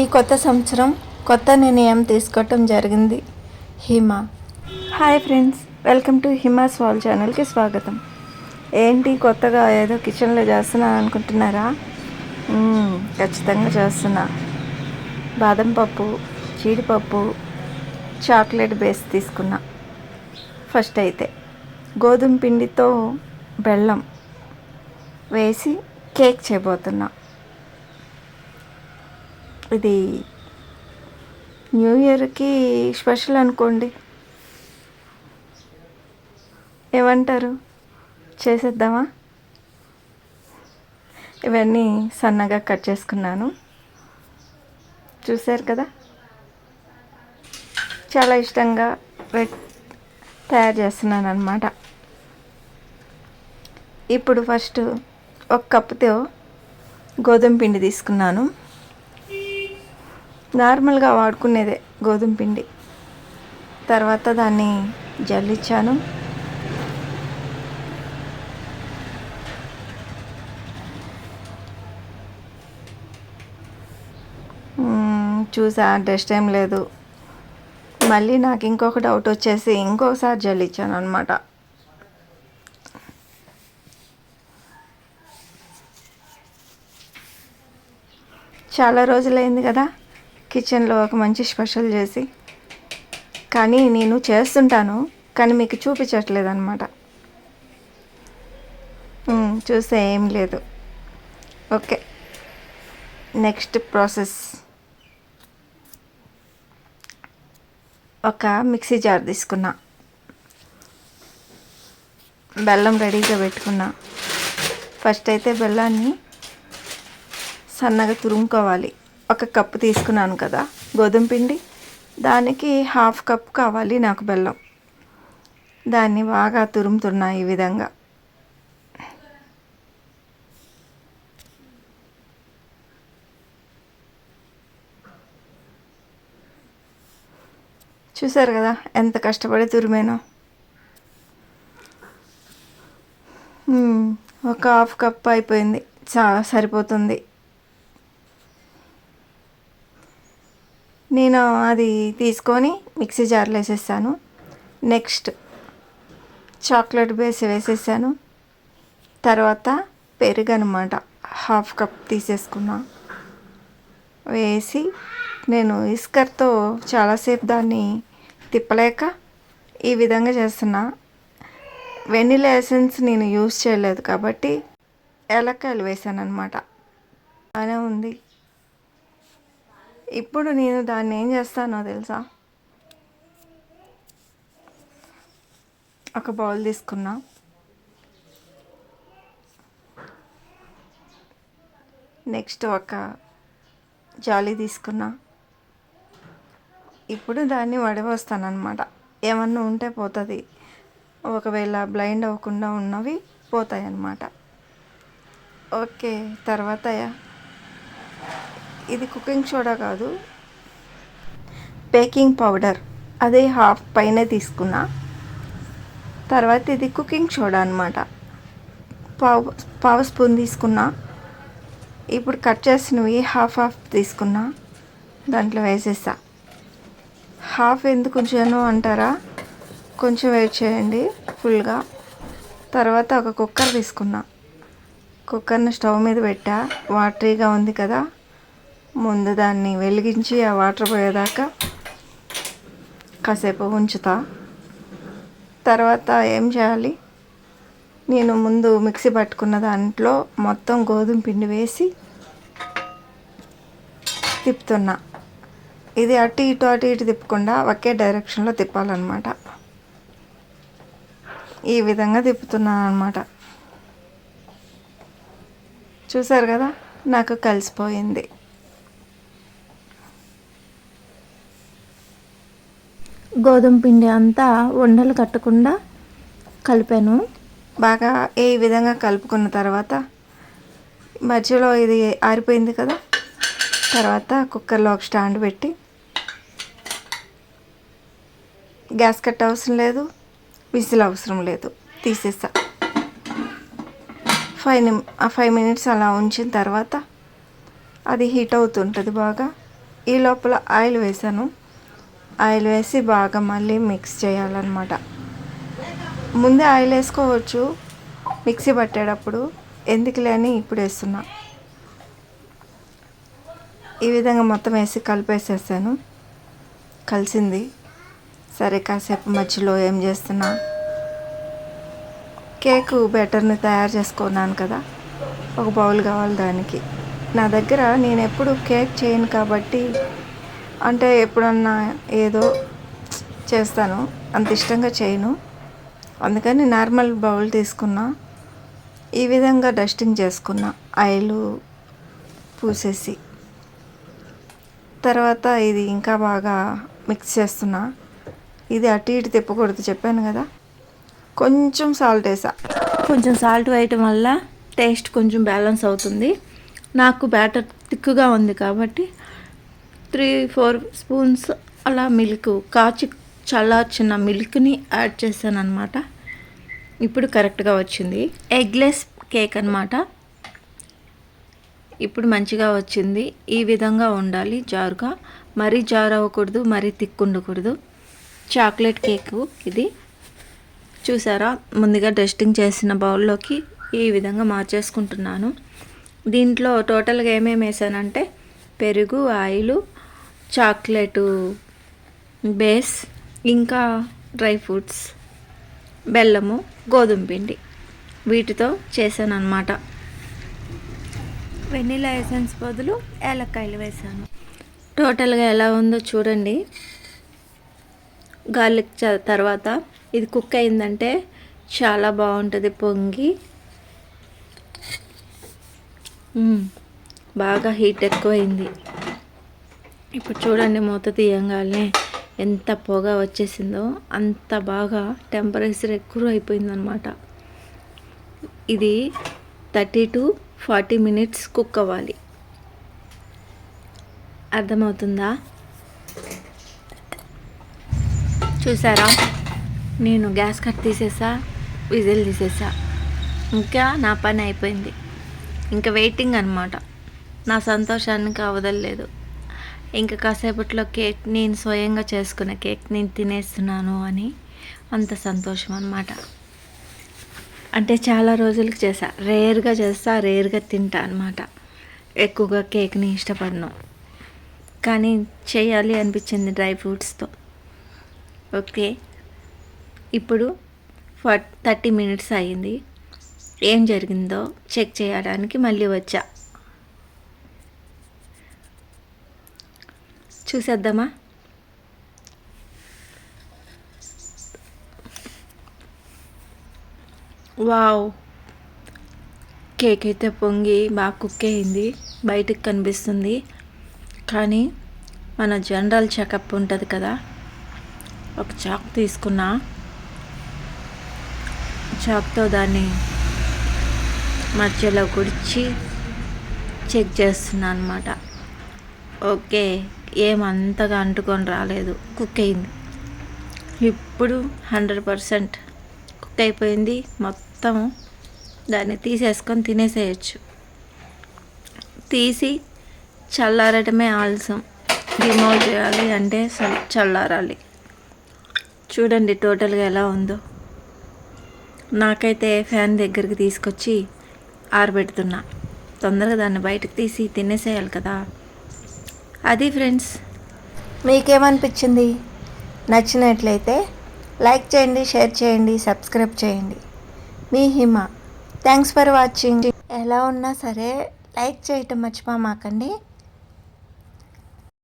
ఈ కొత్త సంవత్సరం కొత్త నిర్ణయం తీసుకోవటం జరిగింది. Hima. Hi friends welcome to Hima's wall ఛానల్కి స్వాగతం. ఏంటి కొత్తగా ఏదో కిచెన్లో చేస్తున్నా అనుకుంటున్నారా? ఖచ్చితంగా చేస్తున్నా. బాదం పప్పు జీడిపప్పు చాక్లెట్ బేస్ తీసుకున్నా. ఫస్ట్ అయితే గోధుమ పిండితో బెల్లం వేసి కేక్ చేయబోతున్నా. ఇది న్యూ ఇయర్కి స్పెషల్ అనుకోండి. ఏమంటారు? చేసేద్దామా? ఇవన్నీ సన్నగా కట్ చేసుకున్నాను. చూశారు కదా? చాలా ఇష్టంగా తయారు చేస్తున్నాను అనమాట ఇప్పుడు ఫస్ట్ ఒక కప్పుతో గోధుమ పిండి తీసుకున్నాను. నార్మల్గా వాడుకునేదే గోధుమ పిండి. తర్వాత దాన్ని జల్లిచ్చాను. చూసా డస్ట్ ఏం లేదు. మళ్ళీ నాకు ఇంకొక డౌట్ వచ్చేసి ఇంకొకసారి జల్లిచ్చాను అనమాట చాలా రోజులైంది కదా? కిచెన్లో ఒక మంచి స్పెషల్ చేసి కానీ నేను చేస్తుంటాను కానీ మీకు చూపించట్లేదు అనమాట చూస్తే ఏం లేదు. ఓకే. Next process. ఒక మిక్సీ జార్ తీసుకున్నా. బెల్లం రెడీగా పెట్టుకున్నా. ఫస్ట్ అయితే బెల్లాన్ని సన్నగా తురుముకోవాలి. ఒక కప్పు తీసుకున్నాను కదా గోధుమ పిండి. దానికి హాఫ్ కప్ కావాలి నాకు బెల్లం. దాన్ని బాగా తురుముతున్నా ఈ విధంగా. చూసారు కదా ఎంత కష్టపడి తురిమేనో. ఒక హాఫ్ కప్ అయిపోయింది. చా సరిపోతుంది. నేను అది తీసుకొని మిక్సీ జార్లో వేసేసాను నెక్స్ట్ చాక్లెట్ బేస్ వేసేసాను తర్వాత పెరుగు అనమాట హాఫ్ కప్ తీసేసుకున్నా. వేసి నేను ఇస్కర్తో చాలాసేపు దాన్ని తిప్పలేక ఈ విధంగా చేస్తున్నా. వెనిలా ఎసెన్స్ నేను యూజ్ చేయలేదు కాబట్టి ఎలక్కాయలు వేసాను అనమాట బాగానే ఉంది. ఇప్పుడు నేను దాన్ని ఏం చేస్తానో తెలుసా? ఒక బౌల్ తీసుకున్నా. నెక్స్ట్ ఒక జాలి తీసుకున్నా. ఇప్పుడు దాన్ని వడవస్తాను అనమాట ఏమన్నా ఉంటే పోతుంది. ఒకవేళ బ్లైండ్ అవ్వకుండా ఉన్నవి పోతాయి అన్నమాట ఓకే తర్వాత ఇది కుకింగ్ సోడా కాదు. Baking powder. అదే హాఫ్ పైన తీసుకున్నా. తర్వాత ఇది కుకింగ్ సోడా అనమాట పావు పావు స్పూన్ తీసుకున్నా. ఇప్పుడు కట్ చేసినవి హాఫ్ హాఫ్ తీసుకున్నా. దాంట్లో వేసేసా. హాఫ్ ఎందుకు ఉంచాను అంటారా? కొంచెం వెయిట్ చేయండి ఫుల్గా. తర్వాత ఒక కుక్కర్ తీసుకున్నా. కుక్కర్ని స్టవ్ మీద పెట్టా. వాటరీగా ఉంది కదా. ముందు దాన్ని వెలిగించి ఆ వాటర్ పోయేదాకా కాసేపు ఉంచుతా. తర్వాత ఏం చేయాలి? నేను ముందు మిక్సీ పట్టుకున్న దాంట్లో మొత్తం గోధుమ పిండి వేసి తిప్పుతున్నా. ఇది అటు ఇటు అటు ఇటు తిప్పకుండా ఒకే డైరెక్షన్లో తిప్పాలన్నమాట. ఈ విధంగా తిప్పుతున్నాను అనమాట చూసారు కదా? నాకు కలిసిపోయింది. గోధుమ పిండి అంతా ఉండలు కట్టకుండా కలిపాను. బాగా ఏ విధంగా కలుపుకున్న తర్వాత మధ్యలో ఇది ఆరిపోయింది కదా తర్వాత కుక్కర్లో ఒక స్టాండ్ పెట్టి గ్యాస్ కట్ అవసరం లేదు విసిల్ అవసరం లేదు తీసేసా. ఫైవ్ నిమ్ ఆ ఫైవ్ మినిట్స్ అలా ఉంచిన తర్వాత అది హీట్ అవుతుంటుంది బాగా. ఈ లోపల ఆయిల్ వేసాను. ఆయిల్ వేసి బాగా మళ్ళీ మిక్స్ చేయాలన్నమాట. ముందే ఆయిల్ వేసుకోవచ్చు మిక్సీ పట్టేటప్పుడు. ఎందుకులే అని ఇప్పుడు వేస్తున్నా. ఈ విధంగా మొత్తం వేసి కలిపేసేసాను. కలిసింది. సరే కాసేపు మధ్యలో ఏం చేస్తున్నా? కేక్ బ్యాటర్ని తయారు చేసుకున్నాను కదా. ఒక బౌల్ కావాలి దానికి. నా దగ్గర నేను ఎప్పుడు కేక్ చేయను కాబట్టి అంటే ఎప్పుడన్నా ఏదో చేస్తాను. అంత ఇష్టంగా చేయను. అందుకని నార్మల్ బౌల్ తీసుకున్నా. ఈ విధంగా డస్టింగ్ చేసుకున్నా. ఆయిల్ పూసేసి. తర్వాత ఇది ఇంకా బాగా మిక్స్ చేస్తున్నా. ఇది అటు ఇటు తిప్పకూడదు చెప్పాను కదా. కొంచెం సాల్ట్ వేసా. కొంచెం సాల్ట్ వేయటం వల్ల టేస్ట్ కొంచెం బ్యాలెన్స్ అవుతుంది. నాకు బ్యాటర్ థిక్గా ఉంది కాబట్టి త్రీ ఫోర్ స్పూన్స్ అలా మిల్క్ కాచి చల్లార్చిన మిల్క్ని యాడ్ చేశాను అనమాట ఇప్పుడు కరెక్ట్గా వచ్చింది. ఎగ్లెస్ కేక్ అనమాట ఇప్పుడు మంచిగా వచ్చింది. ఈ విధంగా ఉండాలి జారుగా. మరీ జారు అవ్వకూడదు మరీ తిక్కు ఉండకూడదు. చాక్లెట్ కేకు ఇది. చూసారా? ముందుగా డస్టింగ్ చేసిన బౌల్లోకి ఈ విధంగా మార్చేసుకుంటున్నాను. దీంట్లో టోటల్గా ఏమేమి వేసానంటే పెరుగు ఆయిలు చాక్లెట్ బేస్ ఇంకా డ్రై ఫ్రూట్స్ బెల్లము గోధుమ పిండి వీటితో చేశాను అనమాట వెనిలా ఎసెన్స్ బదులు ఏలక్కాయలు వేసాను టోటల్గా ఎలా ఉందో చూడండి. గార్లిక్ చ- తర్వాత ఇది కుక్ అయిందంటే చాలా బాగుంటుంది పొంగి. బాగా హీట్ ఎక్కువైంది. ఇప్పుడు చూడండి మూత తీయంగానే ఎంత పొగ వచ్చేసిందో అంత బాగా టెంపరేచర్ ఎక్కువ అయిపోయిందనమాట ఇది thirty to forty minutes cook అవ్వాలి. అర్థమవుతుందా? చూసారా? నేను గ్యాస్ కట్ తీసేసా విజిల్ తీసేసా. ఇంకా నా పని అయిపోయింది. ఇంకా వెయిటింగ్ అనమాట నా సంతోషానికి అవదలేదు ఇంకా కాసేపట్లో కేక్ నేను స్వయంగా చేసుకున్న కేక్ నేను తినేస్తున్నాను అని అంత సంతోషం అనమాట అంటే చాలా రోజులకి చేసా. రేర్గా చేస్తా రేర్గా తింటా అనమాట ఎక్కువగా కేక్ని ఇష్టపడను. కానీ చేయాలి అనిపించింది డ్రై ఫ్రూట్స్తో. ఓకే. ఇప్పుడు ఫర్ థర్టీ మినిట్స్ అయ్యింది. ఏం జరిగిందో చెక్ చేయడానికి మళ్ళీ వచ్చా. చూసేద్దామా? వావ్. కేక్ అయితే పొంగి బాగా కుక్ అయింది. బయటకు కనిపిస్తుంది. కానీ మన జనరల్ చెకప్ ఉంటుంది కదా. ఒక చాక్ తీసుకున్నా. చాక్తో దాన్ని మధ్యలో గుడిచి చెక్ చేస్తున్నా అనమాట ఓకే. ఏమంతగా అంటుకొని రాలేదు. కుక్ అయింది. ఇప్పుడు హండ్రెడ్ పర్సెంట్ కుక్ అయిపోయింది. మొత్తం దాన్ని తీసేసుకొని తినేసేయచ్చు. తీసి చల్లారటమే ఆలస్యం. డిమోల్ చేయాలి అంటే చల్లారాలి. చూడండి టోటల్గా ఎలా ఉందో. నాకైతే ఫ్యాన్ దగ్గరికి తీసుకొచ్చి ఆరబెడుతున్నా. తొందరగా దాన్ని బయటకు తీసి తినేసేయాలి కదా. అది ఫ్రెండ్స్. మీకేమనిపించింది? నచ్చినట్లయితే లైక్ చేయండి షేర్ చేయండి సబ్స్క్రైబ్ చేయండి. మీ హిమ. Thanks for watching. ఎలా ఉన్నా సరే లైక్ చేయటం మర్చిపోమాకండి.